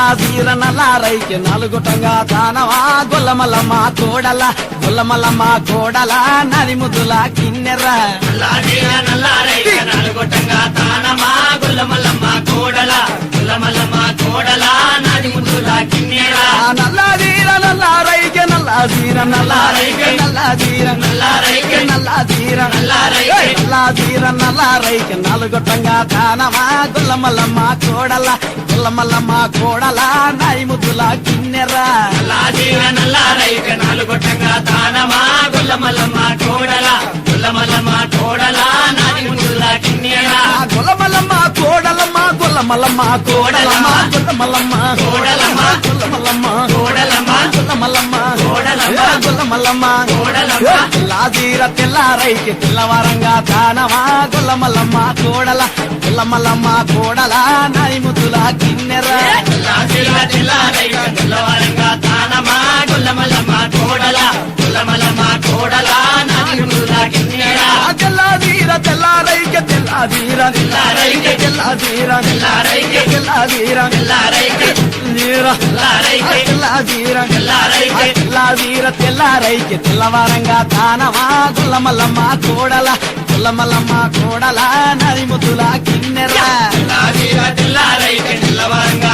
నల్ల వీర నల్లారైకి నలుగుటంగా తానవా గొల్లమలమ్మ కోడల గొల్లమలమ్మ కోడల నది ముదుల కిన్నెర్ర నల్లారైకి నలుగుటంగా తానమా గొల్లమలమ్మ కోడల గొల్లమలమ్మ నల్లాజీర నల్లారైకే నల్లాజీర నల్లారైకే నల్లాజీర నల్లారైకే. నల్లాజీర నల్లారైకే. నలుగొట్టంగా తానమా గుల్లమల్లమ్మ కోడల గుల్లమల్లమ్మ కోడల నాయి ముద్దుల కిన్నెరా నల్లాజీర నల్లారైకే. నలుగొట్టంగా తానమా గుల్లమల్లమ్మ కోడల గుల్లమల్లమ్మ కోడల నాయి ముద్దుల కిన్నెరా గుల్లమల్లమ్మ కోడలమ్మ గుల్లమల్లమ్మ కోడలమ్మ గుల్లమల్లమ్మ కోడలమ్మ గుల్లమల్లమ్మ గొల్ల మల్లమ్మ లాజీర తెల్లారైకి తెల్లవారంగా దానమా గొల్ల మల్లమ్మ కోడల గొల్ల మల్లమ్మ కోడల నైముతుల కిన్నెర తెల్లవారంగా దానమా గొల్ల మల్లమ్మ కోడల గొల్ల మల్లమ్మ కోడల నైముతుల కిన్నెర తెల్లాజీర తెల్లారై తెల్లారైకి తెల్లవారంగా తానమా గుల్లమల్లమ్మ కోడల గుల్లమల్లమ్మ కోడల నరిముతుల కిన్నెర్రా. తెల్లారైకి తెల్లవారంగా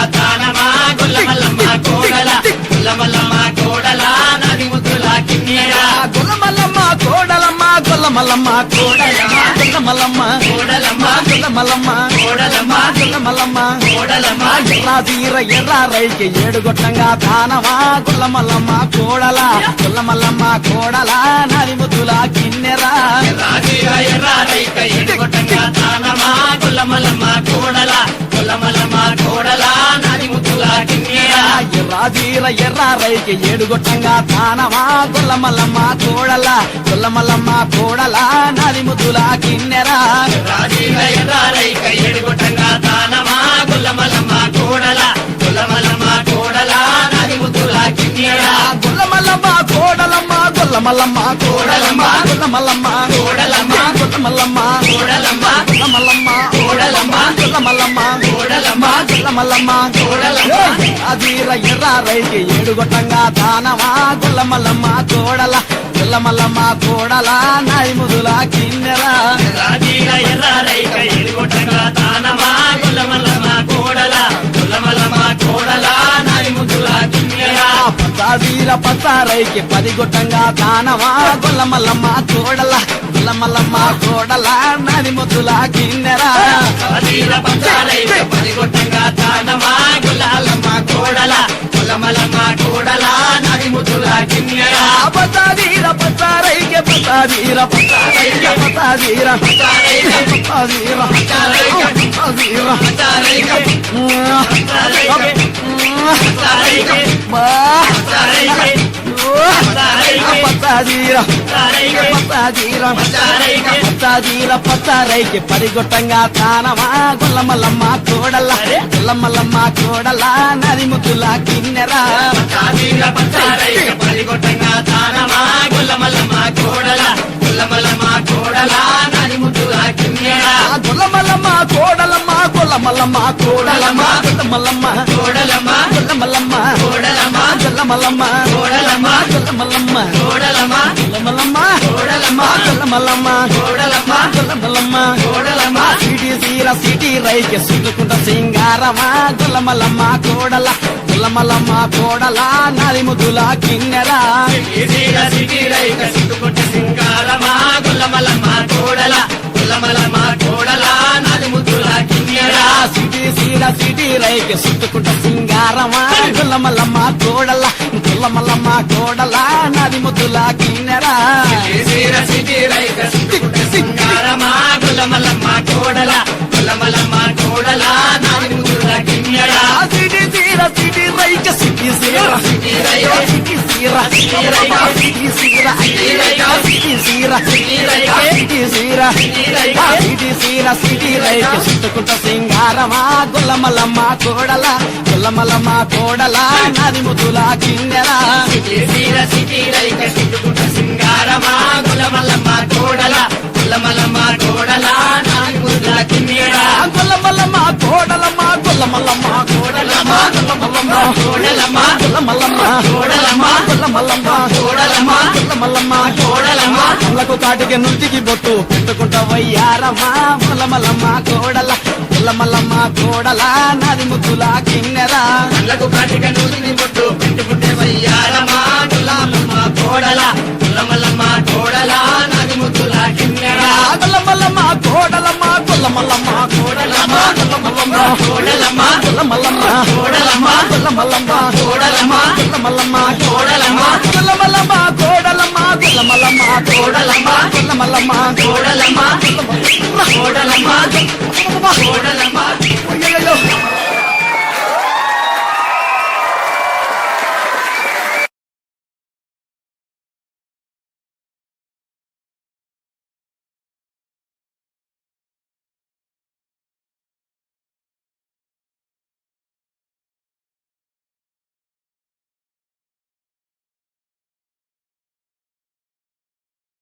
మల్లమ్మ కోడలమ్మ దుర్గ మల్లమ్మ కోడలమ్మ దుర్గ మల్లమ్మ కోడలమ్మ దుర్గ మల్లమ్మ కోడలమ్మ ఎర్రా తీర ఎర్రా రైకి ఏడుగొట్టంగా దానమా గుల్ల మల్లమ్మ కోడల గుల్ల మల్లమ్మ కోడల నది ముద్దుల కిన్నెరా ఎర్రా తీర ఎర్రా రైక ఏడుగొట్టంగా దానమా గుల్ల మల్లమ్మ కోడల గుల్ల మల్లమ్మ కోడల ఎర్రాదీర ఎర్రారైకి ఏడుగొట్టంగా తానమా? గుల్లమల్లమ్మ కోడల గుల్లమల్లమ్మ కోడల నదిముతుల కిన్నెర రాజీవ ఎర్రారైక ఎడుగొట్టంగా తానమా? గుల్లమల్లమ్మ కోడల గుల్లమల్లమ్మ కోడల నాది ముద్దుల కిన్నెరా గుల్లమల్లమ్మ కోడలమ్మ గుల్లమల్లమ్మ కోడలమ్మ గుల్లమల్లమ్మ కోడలమ్మ గుల్లమల్లమ్మ కోడలమ్మ గుల్లమల్లమ్మ కోడలమ్మ గుల్లమల్లమ్మ చూడలమ్మా గుల్లమల్లమ్మా చూడలమ్మా అదీర ఎర్ర రైకి ఏడుగొట్టంగా దానమా. గుల్లమల్లమ్మ చూడల గుల్లమల్లమ్మ చూడల నాయి ముదుల కిన్నెల అదీర ఎర్ర రైక ఏడుగొట్టంగా దానమా. గుల్లమల్లమ్మ కూడల గుల్లమల్లమ్మ కూడల నాయి ముదుల కిన్నెల పత్తాదీర దానమా. గుల్లమల్లమ్మ చూడల మల్లమ్మ కోడల నది ముద్దుల గిన్నెరా గులాలమ్మ కోడల మల్లమ్మ కోడల నది ముద్దుల గిన్నెరా పతాదీర పతారైక పతాదీర పతారైక పతాదీర పతారైక పతాదీర. పతారైక పతాదీర పతారైక పచ్చారైకి పరిగొట్టంగా తానమా గుల్లమల్లమ్మ చూడల్ల గుల్లమల్లమ్మ చూడల్ల నది ముద్దుల కిన్నెరా పరిగొట్టంగా మల్లమ్మ గుల్లమల్లమ్మ చూడల గుల్లమల్లమ్మ చూడలా నది మల్లమ్మ కిన్నెరా కొల్ల మల్లమ్మ గుల్లమల్లమ్మ చూడలమ్మ గుల్లమల్లమ్మ చూడలమ్మ గుల్లమల్లమ్మ చూడలమ్మ గుల్లమల్లమ్మ చూడల గుల్లమల్లమ్మ కోడలమ్మ గుల్లమల్లమ్మ కోడలమ్మ గుల్లమల్లమ్మ కోడలమ్మ గుల్లమల్లమ్మ కోడలమ్మ సిటీ సీర సిటీ రైకి సుట్టుకుంట సింగారమా. గుల్లమల్లమ్మ కోడల. గుల్లమల్లమ్మ కోడల. నరిముదుల కిన్నెరా సిటీల సిటీలైక సిట్టుకుంట సింగారమా. గుల్లమల్లమ్మ కోడల. గుల్లమల్లమ్మ కోడల. నాది ముద్దుల కిన్నెరా సిటీ సీర సిటీ రైకి సుట్టుకుంట సింగారమా. గుల్లమల్లమ్మ కోడల. లమ్మ లమ్మ గోడలా నది ముద్దులా కిన్నెరా గులమలమ్మ గోడల గులమలమ్మ గోడల నది ముద్దులా కిన్నెరా సిటీ సీర సిటీ రైక సిటీ సీర సిటీ రైక సింగారమా గులమలమ్మ గోడల మల్లమల మా కోడలా నది ముదులా కిందెలా సిటీర సిటీర ఇక సిట్టుకుంట సింగారమా గులమల మా కోడలా గులమల మా కోడలా నది ముదులా కిందెలా గులమల మా కోడలమా గులమల మా కోడలమా గులమల మా కోడలమా గులమల మా కోడలమా గులమల మా కళ్ళకు కాటికి నుడికి బొట్టు పెట్టుకుంటా వయ్యారమ్మా మల్లమల్లమ్మ కోడల మల్లమల్లమ్మ కోడల నది ముద్దుల కిన్నెరా. కళ్ళకు కాటిక నూతిని బొట్టు పెట్టుకుంటే వయ్యారమ్మా గులామమ్మ కోడల గుల్లమల్లమ్మ కోడల నది ముద్దుల కిన్నెరా. గొల్లమల్లమ్మ కోడలమ్మ గొల్లమల్లమ్మ కోడలమ్మ గొల్లమల్లమ్మ కోడలమ్మ గొల్లమల్లమ్మ కోడలమ్మ గొల్లమల్లమ్మ కోడలమ్మ గొల్లమల్లమ్మ కోడలమ్మ. గొల్లమల్లమ్మ మల్లమ్మ తోడలమ్మ కొల్ల మల్లమ్మ తోడలమ్మ తోడలమ్మ తోడలమ్మ